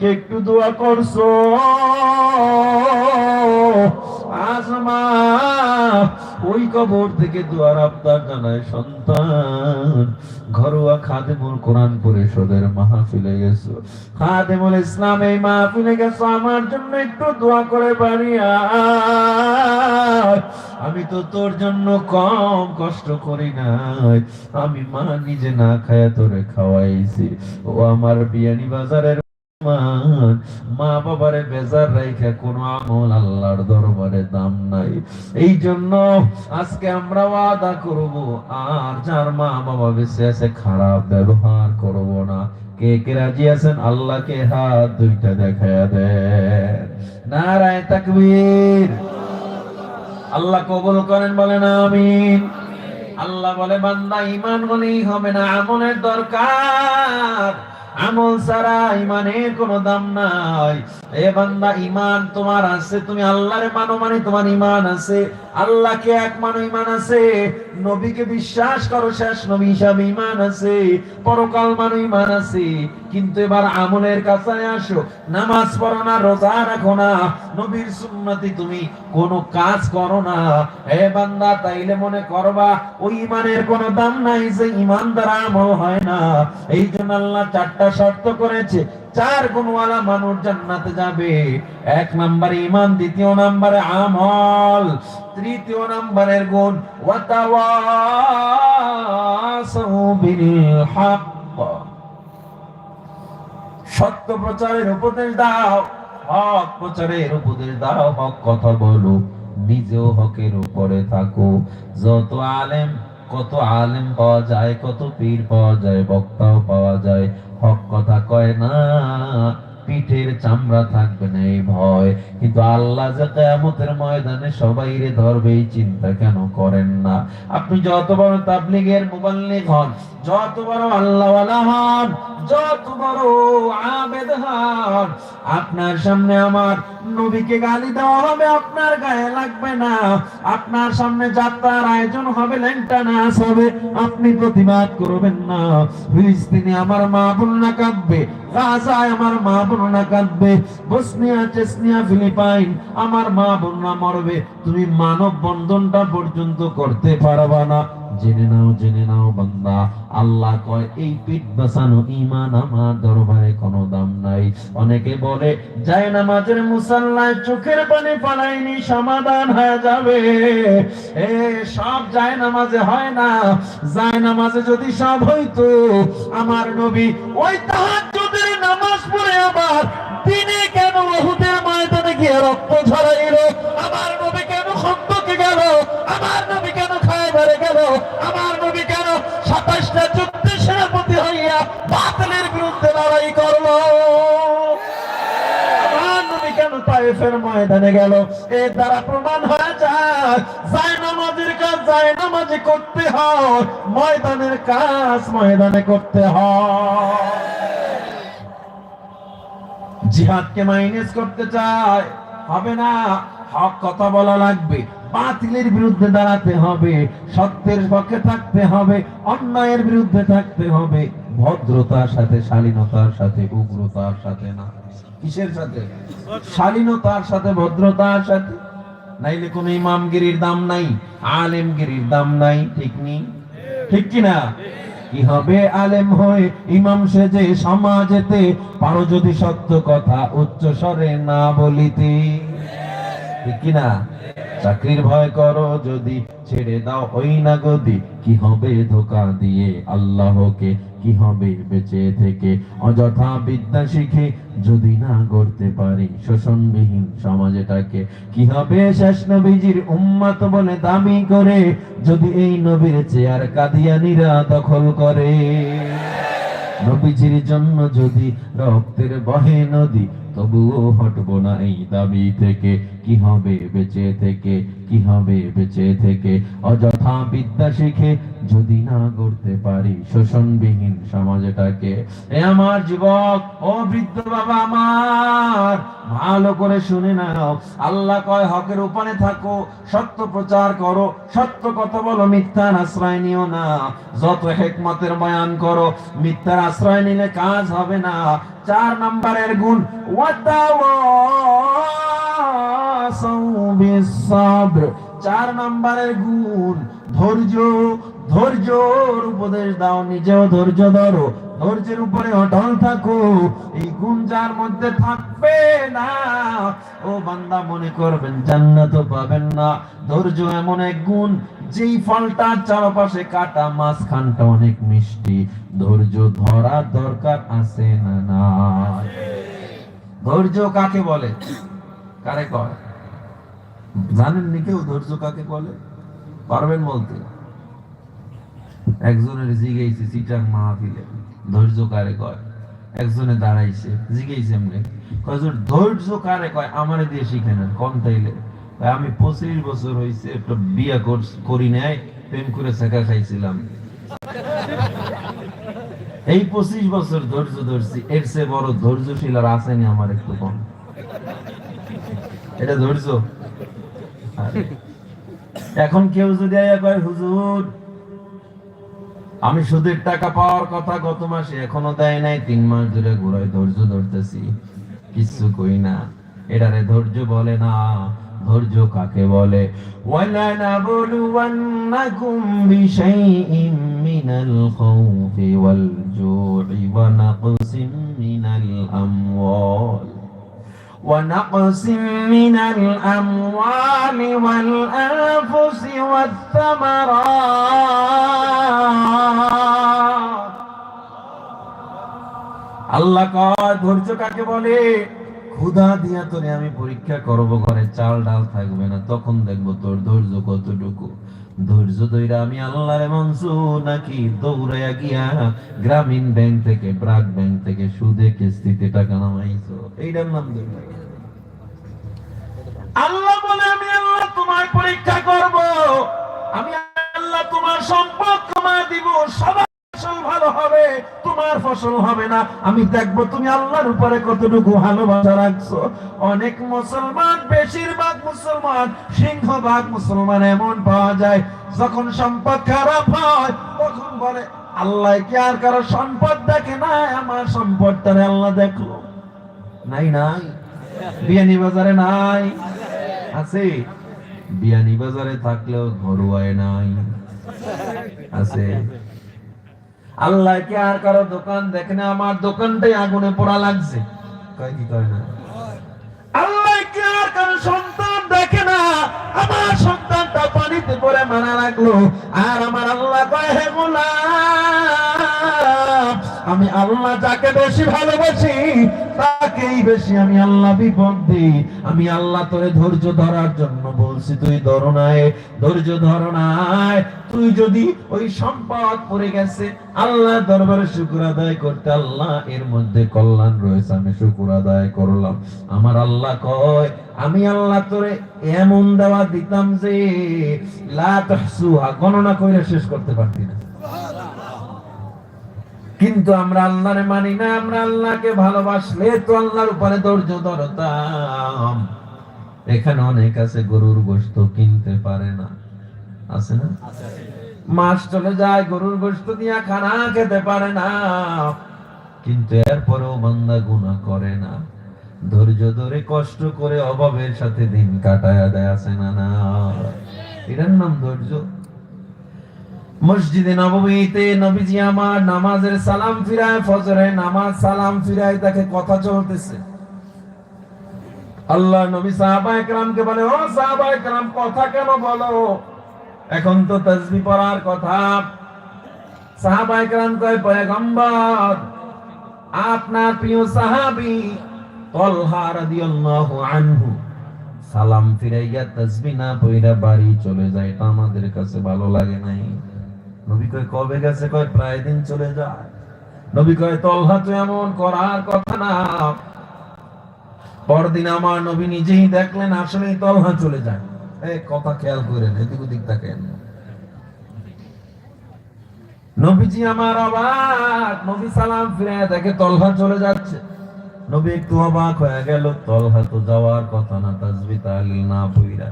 কে একটু দোয়া করছ। আসমা, ওই কবর থেকে দোয়ার আবদার জানায় সন্তান। ঘরোয়া খাদেমুল কোরআন পরিষদের মাহফিলে গেছো। খাদেমুল ইসলাম এই মাহফিলে গেছো, আমার জন্য একটু দোয়া করে পারি। আমি তো তোর জন্য কম কষ্ট করি নাই। আমি মা নিজে না খায়া তোরে খাওয়াইছি। ও আমার বিয়ানি বাজারের মা বাবারে বেজার রাইখা কোন আমল আল্লাহর দরবারে দাম নাই। এই জন্য আজকে আমরা ওয়াদা করব, আর যার মা বাবা বেঁচে আছে খারাপ ব্যবহার করব না। কে কে রাজি আছেন? আল্লাহকে হাত দুইটা দেখায়া দেন। নারায় তাকবীর। আল্লাহ কবুল করেন, বলেন আমিন। আল্লাহ বলে, বান্দা ইমান হলেই হবে না, আমলের দরকার। আমল সারা ইমানের কোনো দাম নাই। এ বান্দা, ইমান তোমার আছে, তুমি আল্লাহরে মানো মানে তোমার ইমান আছে। আল্লাহকে এক মানো ইমান আছে, নবীকে বিশ্বাস করো, শেষ নবী হিসাবে ইমান আছে, পরকাল মানো ইমান আছে। কিন্তু এবার আমলের কাছে আসো, নামাজ পড়ো না, রোজা রাখো না, নবীর সুন্নতি তুমি কোন কাজ করো না। হে বান্দা, তাইলে মনে করবা, ওই ইমানের কোনো দাম নাই যে ইমান দ্বারা আমল হয় না। এই জন্য আল্লাহ চারটা শর্ত করেছে চার গুণওয়ালা মানুষ জান্নাতে যাবে। এক নম্বরে ইমান দ্বিতীয় নম্বরে আমল, তৃতীয় নম্বরের গুণ সত্য প্রচারের উপদেশ দাও, হক প্রচারের উপদেশ দাও, হক কথা বলো, নিজেও হকের উপরে থাকো। যত আলেম, কত আলেম পাওয়া যায়, কত পীর পাওয়া যায়, বক্তাও পাওয়া যায় হক কথা কয় না। পিঠের চামড়া থাকবে না, এই ভয়। কিন্তু আল্লাহ যে কেয়ামতের ময়দানে সবাই রে ধরবে, এই চিন্তা কেন করেন না? আপনি যত বড় তাবলিগের মুবাল্লিগ হন, যত বড় আল্লাহওয়ালা হন, যত বড় আবেদ হন, আপনার সামনে আমার নবীকে গালি দেওয়া হবে, আপনার গায়ে লাগবে না। আপনার সামনে যাত্রার আয়োজন হবে, ল্যাংটা নাচ হবে, আপনি প্রতিবাদ করবেন না। ফিলিস্তিনে আমার মা বোনরা কাঁদবে, গাজায় আমার মা বোনরা কাঁদবে, বসনিয়া চেসনিয়া ফিলিপাইন, আমার মা মরবে, তুমি মানব বন্ধনটা পর্যন্ত করতে পারবা না। জেনে নাও জেনে নাও বান্দা, আল্লাহ কয়, এই পিঠ ইমান আমার দরবারে কোনো দাম নাই। অনেকে বলে, যায় নামাজের মুসাল্লায় চোখের পানি পালাইনি সমাধান হয়ে যাবে। এ, সব যায় নামাজে হয় না। যায় নামাজে যদি সব হইতো, আমার নবী ওই তাহাজ্জুদের পড়ে আবার দিনে কেন ওহুদের ময়দানে গিয়ে রক্ত ঝরাইলো? আমার নবী কেন খন্দকে গেল? আমার নবী কেন খায়বারে গেল? আমার নবী কেন সাতাশটা যুদ্ধের সেনাপতি হইয়া বাতিলের বিরুদ্ধে লড়াই করল? তায়েফের ময়দানে গেল? এর দ্বারা প্রমাণ হয়ে যায় যায় নামাজের কাজ, যায় নামাজি করতে হয়, ময়দানের কাজ ময়দানে করতে হয়। জিহাদকে মাইনাস করতে চায়। হবে না। হক কথা বলা লাগবে। বাতিলের বিরুদ্ধে দাঁড়াতে হবে। সত্যের পক্ষে থাকতে হবে। অন্যায়ের বিরুদ্ধে থাকতে হবে। ভদ্রতার সাথে, শালীনতার সাথে, উগ্রতার সাথে না। কিসের সাথে? শালীনতার সাথে, ভদ্রতার সাথে। নাইলে কোন ইমামগিরির দাম নাই, আলেমগিরির দাম নাই, ঠিক নেই ঠিক কি না কি আলেম হয়ে ইমাম সেজে সমাজেতে, পারো যদি সত্য কথা উচ্চ স্বরে না বলিতে। ঠিক কি না? চাকরির ভয় করো যদি ছেড়ে দাও, ওই না গদি। কি হবে ধোকা দিয়ে আল্লাহকে? কি হবে বেঁচে থেকে? অযথা বিদ্যা শিখে যদি না গড়তে পারি শোষণবিহীন সমাজটাকে, কি হবে শেষ নবীজির উম্মত বলে দাবি করে? যদি এই নবীর চেয়ার কাদিয়ানিরা দখল করে। নবীজির জন্য যদি রক্তের বহে নদী, তবুও হটবো না এই দাবি থেকে। কি হবে বেঁচে থেকে? কি হবে বেঁচে থেকে? অযথা বিদ্যা শিখে যদি না গড়তে পারি শোষণবিহীন সমাজটাকে। এ আমার যুবক, ও বৃদ্ধ বাবা আমার, ভালো করে শুনে নাও। আল্লাহ কয়, হকের উপরে থাকো, সত্য প্রচার করো, সত্য কথা বলো, মিথ্যার আশ্রয় নিও না। যত হেকমতের বয়ান করো, মিথ্যার আশ্রয় নিলে কাজ হবে না। চার নম্বরের গুণ চার নম্বরের গুণ ধৈর্য, ধৈর্যর উপদেশ দাও, নিজেও ধৈর্য ধরো। ধৈর্যের উপরে অটল থাকো। এই গুণ যার মধ্যে থাকবে না, ও বান্দা মনে করবেন জান্নাত পাবেন না। ধৈর্য এমন এক গুণ, যেই ফলটা চারপাশে কাটা, মাঝখানটা অনেক মিষ্টি। ধৈর্য ধরার দরকার আছে না না ধৈর্য কাকে বলে? কারে কয়? জানেননি কেউ ধৈর্য কাকে বলে? পারবেন বলতে একজনের জিগেইছে সিটার মাহফিলে, ধৈর্য কারে কয়? একজনে দাঁড়াইছে, জিগেইছে এমনি। কয়জন? ধৈর্য কারে কয়? আমারে দিয়ে শিখে নেন কম তাইলে? আমি পঁচিশ বছর হয়েছে একটা বিয়া করি নাই, প্রেম করে শেখা খাইছিলাম। এই পঁচিশ বছর ধৈর্য ধরছি, এর চেয়ে বড় ধৈর্যশীল আর আসেনি আমার একটু কম। এটা ধৈর্য? এখন কেউ যদি আইয়া কয় হুজুর আমি সুদের টাকা পাওয়ার কথা গত মাসে এখনো দেয় নাই তিন মাস ধরে ঘুরায় ধৈর্য ধরতেছি কিছু কই না এটারে ধৈর্য বলে না ধৈর্য কাকে বলে وَلَنَبْلُوَنَّكُمْ بِشَيْءٍ مِّنَ الْخَوْفِ وَالْجُوعِ وَنَقْصٍ مِّنَ الْأَمْوَالِ ونقص من الأموال والأنفس والثمرات আল্লাহ কয় ধৈর্য কাকে বলে ক্ষুধা দিয়া তোরে আমি পরীক্ষা করব ঘরে চাল ডাল থাকবে না তখন দেখবো তোর ধৈর্য কতটুকু ধৈর্য ধৈরা আমি আল্লাহর মানসু নাকি দৌড়াইয়া গিয়া গ্রামীণ ব্যাংক থেকে ব্রাক ব্যাংক থেকে সুদে কিস্তিতে টাকা নামাইছো? এইটার নাম ধৈর্য আল্লাহ বলে, আমি আল্লাহ তোমার পরীক্ষা করব। আমি আল্লাহ তোমার সম্পদ কমায় দিব। হবে তোমার ফসল হবে না। আমি দেখব তুমি আল্লাহর উপরে কতটুকু ভালোবাসা রাখছো। অনেক মুসলমান, বেশিরভাগ মুসলমান, সিংহভাগ মুসলমান এমন পাওয়া যায়, যখন সম্পদ খারাপ হয়, তখন বলে, আল্লাহ কি আর কারও সম্পদ দেখে না? আমার সম্পদটারে আল্লাহ দেখল। নাই নাই। বিয়ানি বাজারে নাই। আছে। বিয়ানি বাজারে থাকলেও ঘরোয়ায় নাই। আছে। আল্লাহ কি আর কারও দোকান দেখে না? আমার দোকানটাই আগুনে পোড়া লাগছে। কয় কি কয় না? আল্লাহ কি আর কারও সন্তান দেখে না? আমার সন্তানটা পানিতে পড়ে মারা লাগল। আর আমার আল্লাহ কয়, হে গোলাম আমি আল্লাহ যাকে বেশি ভালোবাসি তাকেই বেশি আমি আল্লাহ বিপদ দিই। আমি আল্লাহ তোরে ধৈর্য ধরার জন্য বলছি, তুই ধরো নাই, ধৈর্য ধরো নাই। তুই যদি ওই সম্পদ পড়ে গেছে, আল্লাহ দরবারে শুকুর আদায় করতে আল্লাহ এর মধ্যে কল্যাণ রয়েছে, আমি শুকুর আদায় করলাম। আমার আল্লাহ কয়, আমি আল্লাহ তোরে এমন দেওয়া দিতাম যে, লা গণনা কইরা শেষ করতে পারতি না। কিন্তু আমরা আল্লাহরে মানি না আমরা আল্লাহকে ভালোবাসলে তো আল্লাহর উপরে ধৈর্য ধরতাম। এখানে অনেক আছে গরুর গোশত কিনতে পারে না। আছে না? মাস চলে যায় গরুর গোশত দিয়া খানা খেতে পারে না। কিন্তু এরপরেও বান্দা গুনাহ করে না। ধৈর্য ধরে কষ্ট করে অভাবের সাথে দিন কাটায় দেয় আছে না না? এটার নাম ধৈর্য। মসজিদে নবমীতে নবীজি আমার নামাজের সালাম ফিরায়, ফজরে নামাজ সালাম ফিরায়, তাকে কথা চলতেছে। আল্লাহ নবী সাহাবা একরামকে বলে, ও সাহাবা একরাম, কথা কেন বলো? এখন তো তাসবিহ পড়ার কথা। সাহাবা একরাম কয়, পয়গম্বর, আপনার প্রিয় সাহাবী তলহা রাদিয়াল্লাহু আনহু, সালাম ফিরাইয়া তাসবিহ না পইরা বাড়ি চলে যায়। এটা আমাদের কাছে ভালো লাগে নাই। নবী কয়, কবে গেছে? কয়, প্রায় দিন চলে যায়। নবী কয়, তলহা তো এমন করার কথা না। পরদিন আমার নবী নিজেই দেখলেন, আসলেই তলহা চলে যায়। এই কথা খেয়াল করেন, এদিক ওদিক তাকেন। নবীজি আমার অবাক নবী সালাম ফিরে দেখে তলহা চলে যাচ্ছে। নবী একটু অবাক হয়ে গেল, তলহা তো যাওয়ার কথা না, তাজবি তাহলিল না পইরা।